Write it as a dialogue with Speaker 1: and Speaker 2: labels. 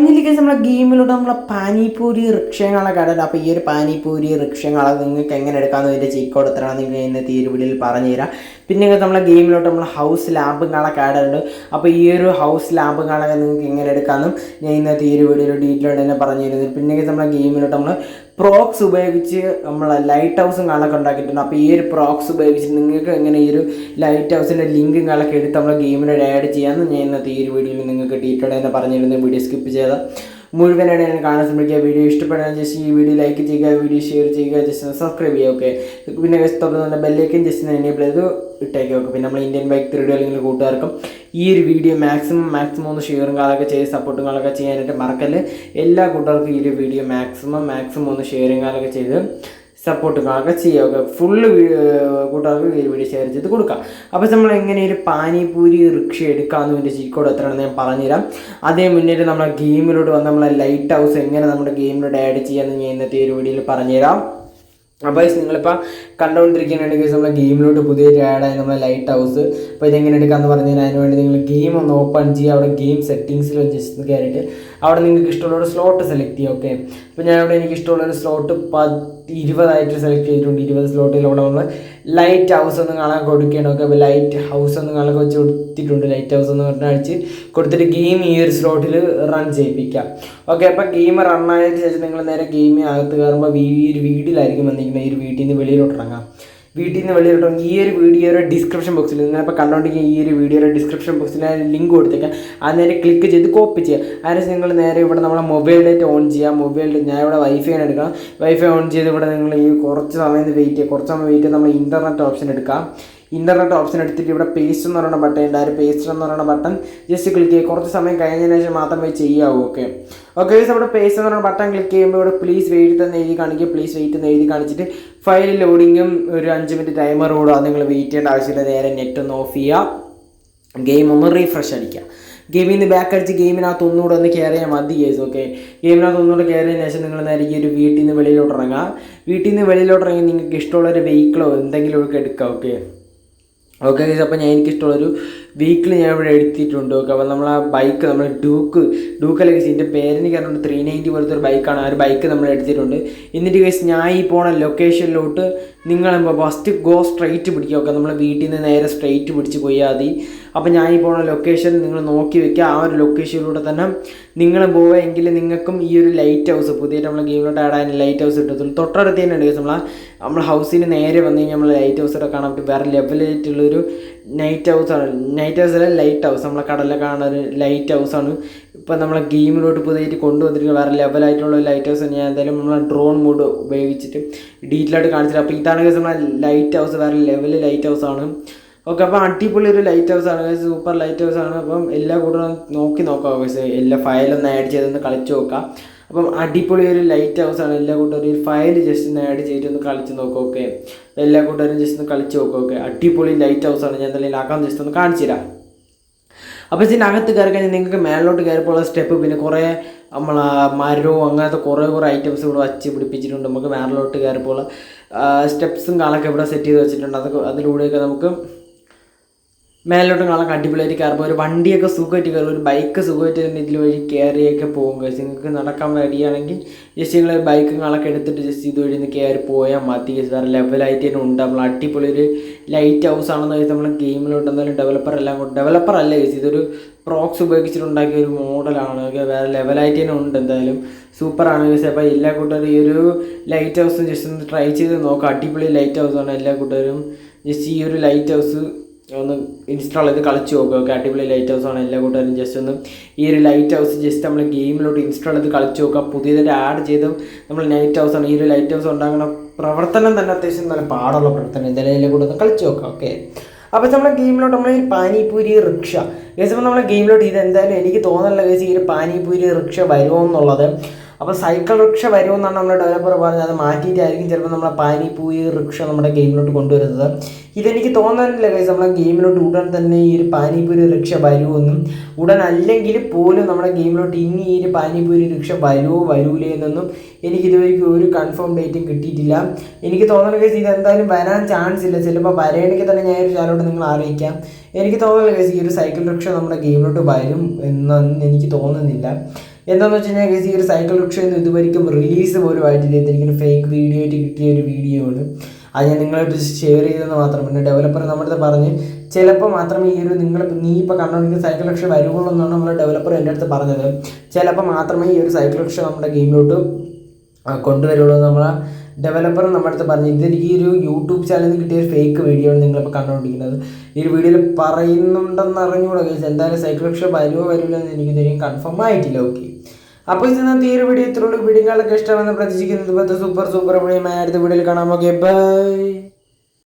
Speaker 1: ഇതിലേക്ക് നമ്മളെ ഗെയിമിലൂടെ നമ്മളെ പാനിപൂരി റിക്ഷങ്ങളെ കടല. അപ്പോൾ ഈ ഒരു പാനിപൂരി റിക്ഷങ്ങളെ നിങ്ങൾക്ക് എങ്ങനെ എടുക്കാമെന്ന് ഇതിന്റെ ചീക്കോട് എത്രയാണ് നിങ്ങൾ ഇന്ന് തീരുവിളിയിൽ പറഞ്ഞു തരാം. പിന്നെ നമ്മളെ ഗെയിമിലോട്ട് നമ്മൾ ഹൗസ് ലാമ്പുകളെ ആഡുണ്ട് അപ്പോൾ ഈ ഒരു ഹൗസ് ലാബുകളൊക്കെ നിങ്ങൾക്ക് എങ്ങനെ എടുക്കാമെന്നും ഞാൻ ഇന്ന് തീരുവിളിയിൽ ഡീറ്റെയിൽ തന്നെ പറഞ്ഞു തരുന്നത് പിന്നെ നമ്മളെ ഗെയിമിലോട്ട് നമ്മൾ പ്രോക്സ് ഉപയോഗിച്ച് നമ്മൾ ലൈറ്റ് ഹൗസും കാണൊക്കെ ഉണ്ടാക്കിയിട്ടുണ്ട്. അപ്പോൾ ഈ ഒരു പ്രോക്സ് ഉപയോഗിച്ച് നിങ്ങൾക്ക് എങ്ങനെ ഈ ഒരു ലൈറ്റ് ഹൗസിന്റെ ലിങ്കും കാണൊക്കെ എടുത്ത് നമ്മൾ ഗെയിമിലൂടെ ആഡ് ചെയ്യാമെന്ന് ഞാൻ ഇന്നത്തെ ഈ ഒരു വീഡിയോയിൽ നിങ്ങൾക്ക് ഡീറ്റെയിൽ തന്നെ പറഞ്ഞിരുന്നു. വീഡിയോ സ്കിപ്പ് ചെയ്ത മുഴുവനായിട്ട് ഞാൻ കാണാൻ ശ്രമിക്കുക. വീഡിയോ ഇഷ്ടപ്പെടാൻ ജസ്റ്റ് ഈ വീഡിയോ ലൈക്ക് ചെയ്യുക വീഡിയോ ഷെയർ ചെയ്യുക ജസ്റ്റ് സബ്സ്ക്രൈബ് ചെയ്യുക ഓക്കെ പിന്നെ തുടർന്ന് ബെല്ലേക്കും ജസ്റ്റ് എനേബിൾ ചെയ്ത് ഇട്ടേക്കുക വെക്കും. പിന്നെ നമ്മൾ ഇന്ത്യൻ ബൈക്ക് ത്രീഡ് അല്ലെങ്കിൽ കൂട്ടുകാർക്കും ഈ ഒരു വീഡിയോ മാക്സിമം മാക്സിമം ഒന്ന് ഷെയറും കാലൊക്കെ ചെയ്ത് സപ്പോർട്ടും കാലൊക്കെ ചെയ്യാനായിട്ട് മറക്കൽ എല്ലാ കൂട്ടുകാർക്കും ഈ ഒരു വീഡിയോ മാക്സിമം മാക്സിമം ഒന്ന് ഷെയറും കാലൊക്കെ ചെയ്ത് സപ്പോർട്ട് കാണുക ചെയ്യുക ഫുള്ള് കൂട്ടുകാർക്ക് ഈ വീഡിയോ ഷെയർ ചെയ്ത് കൊടുക്കാം. അപ്പോൾ നമ്മൾ എങ്ങനെ ഒരു പാനിപൂരി റിക്ഷ എടുക്കാമെന്ന് എന്റെ ചീക്കോട് എത്രയാണെന്ന് ഞാൻ പറഞ്ഞുതരാം. അതേ മുന്നേറ്റ് നമ്മളെ ഗെയിമിലോട്ട് വന്ന് നമ്മളെ ലൈറ്റ് ഹൗസ് എങ്ങനെ നമ്മുടെ ഗെയിമിലോട്ട് ആഡ് ചെയ്യാമെന്ന് ഞാൻ ഇന്നത്തെ ഒരു വീഡിയോയിൽ പറഞ്ഞുതരാം. അപ്പോൾ നിങ്ങളിപ്പോൾ കണ്ടുകൊണ്ടിരിക്കുകയാണെങ്കിൽ നമ്മുടെ ഗെയിമിലോട്ട് പുതിയൊരു ആഡായി നമ്മളെ ലൈറ്റ് ഹൗസ് അപ്പോൾ ഇതെങ്ങനെ എടുക്കാമെന്ന് പറഞ്ഞു കഴിഞ്ഞാൽ അതിന് വേണ്ടി നിങ്ങൾ ഗെയിം ഒന്ന് ഓപ്പൺ ചെയ്യുക അവിടെ ഗെയിം സെറ്റിങ്സിൽ ജസ്റ്റ് കയറിയിട്ട് അവിടെ നിങ്ങൾക്ക് ഇഷ്ടമുള്ള ഒരു സ്ലോട്ട് സെലക്ട് ചെയ്യുക ഓക്കെ അപ്പോൾ ഞാൻ അവിടെ എനിക്ക് ഇഷ്ടമുള്ള ഒരു സ്ലോട്ട് പത്ത് ഇരുപതായിട്ട് സെലക്ട് ചെയ്തിട്ടുണ്ട്. ഇരുപത് സ്ലോട്ടിൽ അവിടെ നമ്മൾ ലൈറ്റ് ഹൗസ് ഒന്ന് കാണാൻ കൊടുക്കുകയാണ്. അപ്പോൾ ലൈറ്റ് ഹൗസ് ഒന്ന് കാണാൻ വെച്ച് കൊടുത്തിട്ടുണ്ട്. ലൈറ്റ് ഹൗസ് എന്ന് പറഞ്ഞാൽ അടിച്ച് കൊടുത്തിട്ട് ഗെയിം ഈ ഒരു സ്ലോട്ടിൽ റൺ ചെയ്യിപ്പിക്കാം. ഓക്കെ അപ്പോൾ ഗെയിം റൺ ആയതിനു ശേഷം നിങ്ങൾ നേരെ ഗെയിമിന് അകത്ത് കയറുമ്പോൾ ഈ ഒരു വീട്ടിലായിരിക്കും വന്നിരിക്കുന്നത്. ഈ ഒരു വീട്ടിൽ നിന്ന് വെളിയിലോട്ട് ഇറങ്ങാം. വീട്ടിൽ നിന്ന് വെളിയിലോട്ട് ഈ ഒരു വീഡിയോയുടെ ഡിസ്ക്രിപ്ഷൻ ബോക്സിൽ നിങ്ങളിപ്പോൾ കണ്ടുകൊണ്ടിരിക്കുന്ന ഈ ഒരു വീഡിയോയുടെ ഡിസ്ക്രിപ്ഷൻ ബോക്സിൽ ലിങ്ക് കൊടുത്തേക്കാം. അത് നേരെ ക്ലിക്ക് ചെയ്ത് കോപ്പി ചെയ്യുക അതിന് നിങ്ങൾ നേരെ ഇവിടെ നമ്മളെ മൊബൈൽ ഡേറ്റ് ഓൺ ചെയ്യുക മൊബൈൽ ഞാൻ ഇവിടെ വൈഫൈ എടുക്കാം വൈഫൈ ഓൺ ചെയ്ത് ഇവിടെ നിങ്ങൾ ഈ കുറച്ച് സമയം വെയിറ്റ് ചെയ്യുക കുറച്ച് സമയം വെയിറ്റ് ചെയ്ത് നമ്മൾ ഇന്റർനെറ്റ് ഓപ്ഷൻ എടുക്കാം. ഇന്റർനെറ്റ് ഓപ്ഷൻ എടുത്തിട്ട് ഇവിടെ പേസ്റ്റ് എന്ന് പറയുന്ന ബട്ടൺ ഉണ്ട്. ആ ഒരു പേസ്റ്റ് എന്ന് പറയുന്ന ബട്ടൺ ജസ്റ്റ് ക്ലിക്ക് ചെയ്യുക കുറച്ച് സമയം കഴിഞ്ഞതിന് ശേഷം മാത്രമേ ചെയ്യാവൂ ഓക്കെ ഓക്കെ നമ്മുടെ പേസ്റ്റ് എന്ന് പറയുന്ന ബട്ടൺ ക്ലിക്ക് ചെയ്യുമ്പോൾ ഇവിടെ പ്ലീസ് വെയിറ്റ് എന്ന് എഴുതി കാണിക്കുക. പ്ലീസ് വെയിറ്റ് എന്ന് എഴുതി കാണിച്ചിട്ട് ഫയൽ ലോഡിങ്ങും ഒരു അഞ്ച് മിനിറ്റ് ടൈമർ കൂടുക നിങ്ങൾ വെയിറ്റ് ചെയ്യേണ്ട ആവശ്യമില്ല. നേരെ നെറ്റ് ഒന്ന് ഓഫ് ചെയ്യുക. ഗെയിം ഒന്ന് റീഫ്രഷ് അടിക്കുക. ഗെയിമിൽ നിന്ന് ബാക്ക് അടിച്ച് ഗെയിമിനകത്ത് ഒന്നുകൂടെ ഒന്ന് കയറി ഞാൻ മതി കേസ് ഓക്കെ ഗെയിമിനകത്ത് ഒന്നുകൂടെ കയറിയതിന് ശേഷം നിങ്ങൾ നേരെ ഈ ഒരു വീട്ടിൽ നിന്ന് വെളിയിലോട്ട് ഇറങ്ങുക. വീട്ടിൽ നിന്ന് വെളിയിലോട്ട് ഇറങ്ങി നിങ്ങൾക്ക് ഇഷ്ടമുള്ള ഒരു വെഹിക്കിളോ എന്തെങ്കിലും ഒക്കെ എടുക്കുക ഓക്കെ ഓക്കെ ഗൈസ് അപ്പോൾ ഞാൻ എനിക്കിഷ്ടമുള്ളൊരു വീക്കിൽ ഞാൻ ഇവിടെ എടുത്തിട്ടുണ്ട്. ഓക്കെ അപ്പോൾ നമ്മൾ ആ ബൈക്ക് നമ്മൾ ഡൂക്ക് ഡൂക്ക് അല്ലെങ്കിൽ എന്റെ പേരിന് കാരണം ത്രീ നയന്റി പോലത്തെ ഒരു ബൈക്കാണ് ആ ഒരു ബൈക്ക് നമ്മൾ എടുത്തിട്ടുണ്ട്. എന്നിട്ട് കേസ് ഞാൻ ഈ പോണ ലൊക്കേഷനിലോട്ട് നിങ്ങൾ ഫസ്റ്റ് ഗോ സ്ട്രൈറ്റ് പിടിക്കുക. ഓക്കെ നമ്മൾ വീട്ടിൽ നിന്ന് നേരെ സ്ട്രൈറ്റ് പിടിച്ച് പോയാൽ മതി. അപ്പോൾ ഞാൻ ഈ പോണ ലൊക്കേഷൻ നിങ്ങൾ നോക്കി വെക്കുക. ആ ഒരു ലൊക്കേഷനിലൂടെ തന്നെ നിങ്ങൾ പോവുമെങ്കിൽ നിങ്ങൾക്കും ഈ ഒരു ലൈറ്റ് ഹൗസ് പുതിയതായിട്ട് നമ്മൾ ഗെയിമിലോട്ട് ആഡ് ആയ ലൈറ്റ് ഹൗസ് കിട്ടത്തുള്ളൂ. തൊട്ടടുത്ത് തന്നെ ഉണ്ട് നമ്മളെ നമ്മൾ ഹൗസിന് നേരെ വന്നു കഴിഞ്ഞാൽ നമ്മൾ ലൈറ്റ് ഹൗസ് ഹൗസൊക്കെ കാണാൻ പറ്റും. വേറെ ലെവലായിട്ടുള്ളൊരു നൈറ്റ് ഹൗസാണ് നൈറ്റ് ഹൗസ് അല്ല ലൈറ്റ് ഹൗസ് നമ്മളെ കടലിൽ കാണുന്ന ലൈറ്റ് ഹൗസാണ് ഇപ്പം നമ്മളെ ഗെയിമിലോട്ട് പുതിയതായിട്ട് കൊണ്ടുവന്നിരിക്കുന്ന വേറെ ലെവലായിട്ടുള്ള ലൈറ്റ് ഹൗസ് ഞാൻ എന്തായാലും നമ്മളെ ഡ്രോൺ മോഡ് ഉപയോഗിച്ചിട്ട് ഡീറ്റെയിൽ ആയിട്ട് കാണിച്ചിട്ട് അപ്പോൾ ഇതാണ് നമ്മളെ ലൈറ്റ് ഹൗസ് വേറെ ലെവൽ ലൈറ്റ് ഹൗസ് ആണ്. ഓക്കെ അപ്പോൾ അടിപൊളി ഒരു ലൈറ്റ് ഹൗസ് ആണ്. സൂപ്പർ ലൈറ്റ് ഹൗസ് ആണ്. അപ്പം എല്ലാ കൂട്ടരും നോക്കി നോക്കാം എല്ലാ ഫയലൊന്ന് ആഡ് ചെയ്തൊന്ന് കളിച്ച് നോക്കാം. അപ്പം അടിപൊളി ഒരു ലൈറ്റ് ഹൗസ് ആണ്. എല്ലാ കൂട്ടരും ഒരു ഫയൽ ജസ്റ്റ് ഒന്ന് ആഡ് ചെയ്തിട്ട് ഒന്ന് കളിച്ച് നോക്കാം ഓക്കെ എല്ലാ കൂട്ടരും ജസ്റ്റ് ഒന്ന് കളിച്ച് നോക്കാം ഓക്കെ അടിപൊളി ലൈറ്റ് ഹൗസ് ആണ്. ഞാൻ എന്തായാലും ആക്കാൻ ജസ്റ്റ് ഒന്ന് കാണിച്ചു തരാം. അപ്പോൾ ഇതിന്റെ അകത്ത് കയറി കഴിഞ്ഞാൽ നിങ്ങൾക്ക് മേളിലോട്ട് കയറിപ്പോൾ സ്റ്റെപ്പ് പിന്നെ കുറേ നമ്മൾ മരവും അങ്ങനത്തെ കുറേ കുറേ ഐറ്റംസ് ഇവിടെ വച്ച് പിടിപ്പിച്ചിട്ടുണ്ട്. നമുക്ക് മേളിലോട്ട് കയറിപ്പോൾ സ്റ്റെപ്സും കാലൊക്കെ ഇവിടെ സെറ്റ് ചെയ്ത് വെച്ചിട്ടുണ്ട്. അതൊക്കെ അതിലൂടെയൊക്കെ നമുക്ക് മേലോട്ട് കാണാൻ അടിപൊളിയായിട്ട് കയറുമ്പോൾ ഒരു വണ്ടിയൊക്കെ സുഖമായിട്ട് കയറും ഒരു ബൈക്ക് സുഖമായിട്ട് തന്നെ ഇതിൽ വഴി കയറിയൊക്കെ പോകും കഴിച്ച് നിങ്ങൾക്ക് നടക്കാൻ റെഡിയാണെങ്കിൽ ജസ്റ്റ് നിങ്ങൾ ബൈക്കും കാണൊക്കെ എടുത്തിട്ട് ജസ്റ്റ് ഇതുവഴി നിന്ന് കയറി പോയാൽ മതി വേറെ ലെവലായിട്ട് തന്നെ ഉണ്ട്. നമ്മൾ അടിപൊളി ഒരു ലൈറ്റ് ഹൗസ് ആണെന്ന് വെച്ചാൽ നമ്മൾ ഗെയിമിലോട്ട് എന്തായാലും ഡെവലപ്പർ എല്ലാം കൊണ്ട് ഡെവലപ്പർ അല്ല ചേച്ചി ഇതൊരു പ്രോക്സ് ഉപയോഗിച്ചിട്ടുണ്ടാക്കിയ ഒരു മോഡലാണ് വേറെ ലെവലായിട്ട് തന്നെ ഉണ്ട് എന്തായാലും. സൂപ്പറാണ് ചേച്ചി അപ്പോൾ എല്ലാ കൂട്ടരും ഈ ഒരു ലൈറ്റ് ഹൗസ് ജസ്റ്റ് ഒന്ന് ട്രൈ ചെയ്ത് നോക്കാം. അടിപൊളി ലൈറ്റ് ഹൗസാണ് എല്ലാ കൂട്ടരും. ജസ്റ്റ് ഈ ഒരു ലൈറ്റ് ഹൗസ് ഒന്ന് ഇൻസ്റ്റാൾ ചെയ്ത് കളിച്ച് നോക്കുക ഓക്കെ അടിപൊളി ലൈറ്റ് ഹൗസ് ആണ്. എല്ലാ കൂട്ടുകാരും ജസ്റ്റ് ഒന്ന് ഈ ഒരു ലൈറ്റ് ഹൗസ് ജസ്റ്റ് നമ്മൾ ഗെയിമിലോട്ട് ഇൻസ്റ്റാൾ ചെയ്ത് കളിച്ച് നോക്കുക പുതിയതായിട്ട് ആഡ് ചെയ്ത് നമ്മൾ ലൈറ്റ് ഹൗസ് ആണ്. ഈ ഒരു ലൈറ്റ് ഹൗസ് ഉണ്ടാക്കുന്ന പ്രവർത്തനം തന്നെ അത്യാവശ്യം നല്ല പാടുള്ള പ്രവർത്തനം. എന്തായാലും എല്ലാം കൂടെ ഒന്ന് കളിച്ച് നോക്കുക ഓക്കെ? അപ്പോൾ നമ്മളെ ഗെയിമിലോട്ട് നമ്മൾ ഈ പാനിപൂരി റിക്ഷ. ഗേസ് നമ്മൾ ഗെയിമിലോട്ട് ഇത് എന്തായാലും എനിക്ക് തോന്നുന്നില്ല ഗേസ് ഈ ഒരു പാനിപൂരി റിക്ഷ വരുമോ എന്നുള്ളത്. അപ്പോൾ സൈക്കിൾ റിക്ഷ വരുമെന്നാണ് നമ്മുടെ ഡെവലപ്പർ പറഞ്ഞത്. അത് മാറ്റിയിട്ടായിരിക്കും ചിലപ്പോൾ നമ്മളെ പാനിപൂരി റിക്ഷ നമ്മുടെ ഗെയിമിലോട്ട് കൊണ്ടുവരുന്നത്. ഇതെനിക്ക് തോന്നുന്നില്ല കൈസ് നമ്മളെ ഗെയിമിലോട്ട് ഉടൻ തന്നെ ഈ ഒരു പാനിപൂരി റിക്ഷ വരുമെന്നും ഉടൻ അല്ലെങ്കിൽ പോലും നമ്മുടെ ഗെയിമിലോട്ട് ഇനി ഈ ഒരു പാനിപൂരി റിക്ഷ വരുമോ വരൂലേ എന്നൊന്നും എനിക്ക് ഇതുവരെയ്ക്കും ഒരു കൺഫേം ഡേറ്റും കിട്ടിയിട്ടില്ല. എനിക്ക് തോന്നുന്നത് കേസ് ഇത് എന്തായാലും വരാൻ ചാൻസ് ഇല്ല. ചിലപ്പോൾ വരണമെങ്കിൽ തന്നെ ഞാൻ ഒരു ചാനലോട്ട് നിങ്ങൾ അറിയിക്കാം. എനിക്ക് തോന്നുന്നില്ല കേസ് ഈ ഒരു സൈക്കിൾ റിക്ഷ നമ്മുടെ ഗെയിമിലോട്ട് വരും എന്നൊന്നും എനിക്ക് തോന്നുന്നില്ല. എന്താണെന്ന് വെച്ച് കഴിഞ്ഞാൽ ഈ ഒരു സൈക്കിൾ റിക്ഷ എന്ന് ഇതുവരെയും റിലീസ് പോലും ആയിട്ടില്ല. ഇതെനിക്കൊരു ഫേക്ക് വീഡിയോ ആയിട്ട് കിട്ടിയ ഒരു വീഡിയോ ആണ്. അത് ഞാൻ നിങ്ങളായിട്ട് ഷെയർ ചെയ്തെന്ന് മാത്രം പിന്നെ ഡെവലപ്പർ നമ്മുടെ പറഞ്ഞ് ചിലപ്പോൾ മാത്രമേ ഈ ഒരു നിങ്ങൾ നീ ഇപ്പോൾ കണ്ടുകൊണ്ടിരിക്കുന്ന സൈക്കിൾ റിക്ഷ വരുവുള്ളൂ എന്നാണ് നമ്മുടെ ഡെവലപ്പർ എന്റെ അടുത്ത് പറഞ്ഞത്. ചിലപ്പോൾ മാത്രമേ ഈ ഒരു സൈക്കിൾ റിക്ഷ നമ്മുടെ ഗെയിമിലോട്ട് കൊണ്ടുവരുള്ളൂ നമ്മളെ ഡെവലപ്പർ നമ്മുടെ അടുത്ത് പറഞ്ഞു. ഇതെനിക്ക് ഈ ഒരു യൂട്യൂബ് ചാനലിൽ നിന്ന് കിട്ടിയ ഒരു ഫേക്ക് വീഡിയോ ആണ് നിങ്ങളിപ്പോൾ കണ്ടുകൊണ്ടിരിക്കുന്നത് ഈ ഒരു വീഡിയോയിൽ പറയുന്നുണ്ടെന്ന് അറിഞ്ഞുകൂടാ കേസ് എന്തായാലും സൈക്കിൾ റിക്ഷ വരുമോ വരില്ല എന്ന് എനിക്ക് ഇതുവരെയും കൺഫേം ആയിട്ടില്ല ഓക്കെ അപ്പോൾ ഇന്നത്തെ ഈ ഒരു വീഡിയോ ഇത്രയുള്ള വീഡിയോകളൊക്കെ ഇഷ്ടമാണെന്ന് പ്രതീക്ഷിക്കുന്നത് ഇപ്പോഴത്തെ സൂപ്പർ സൂപ്പർ വീഡിയോ അടുത്ത വീഡിയോയിൽ കാണാം ഓക്കെ ബൈ